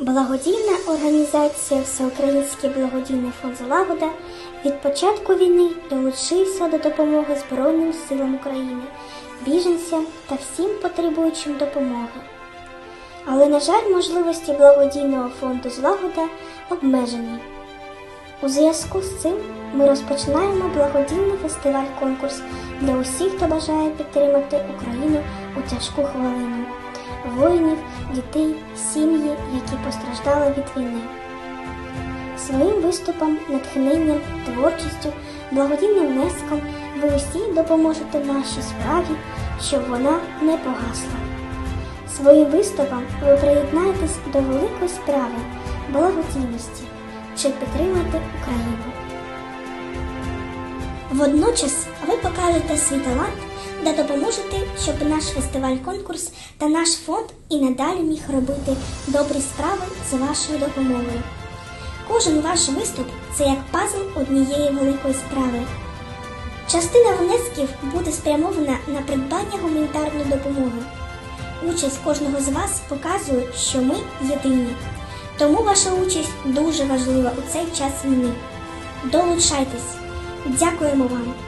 Благодійна організація Всеукраїнський благодійний фонд Злагода від початку війни долучився до допомоги Збройним силам України, біженцям та всім потребуючим допомоги. Але, на жаль, можливості благодійного фонду Злагода обмежені. У зв'язку з цим ми розпочинаємо благодійний фестиваль-конкурс для усіх, хто бажає підтримати Україну у тяжку хвилину, воїнів, дітей, сім'ї, які постраждали від війни. Своїм виступом, натхненням, творчістю, благодійним внеском ви усі допоможете нашій справі, щоб вона не погасла. Своїм виступом ви приєднаєтесь до великої справи благодійності, щоб підтримати Україну. Водночас ви покажете свій талант та допоможете, щоб наш фестиваль-конкурс та наш фонд і надалі міг робити добрі справи з вашою допомогою. Кожен ваш виступ це як пазл однієї великої справи. Частина внесків буде спрямована на придбання гуманітарної допомоги. Участь кожного з вас показує, що ми єдині. Тому ваша участь дуже важлива у цей час війни. Долучайтесь! Дякуємо вам!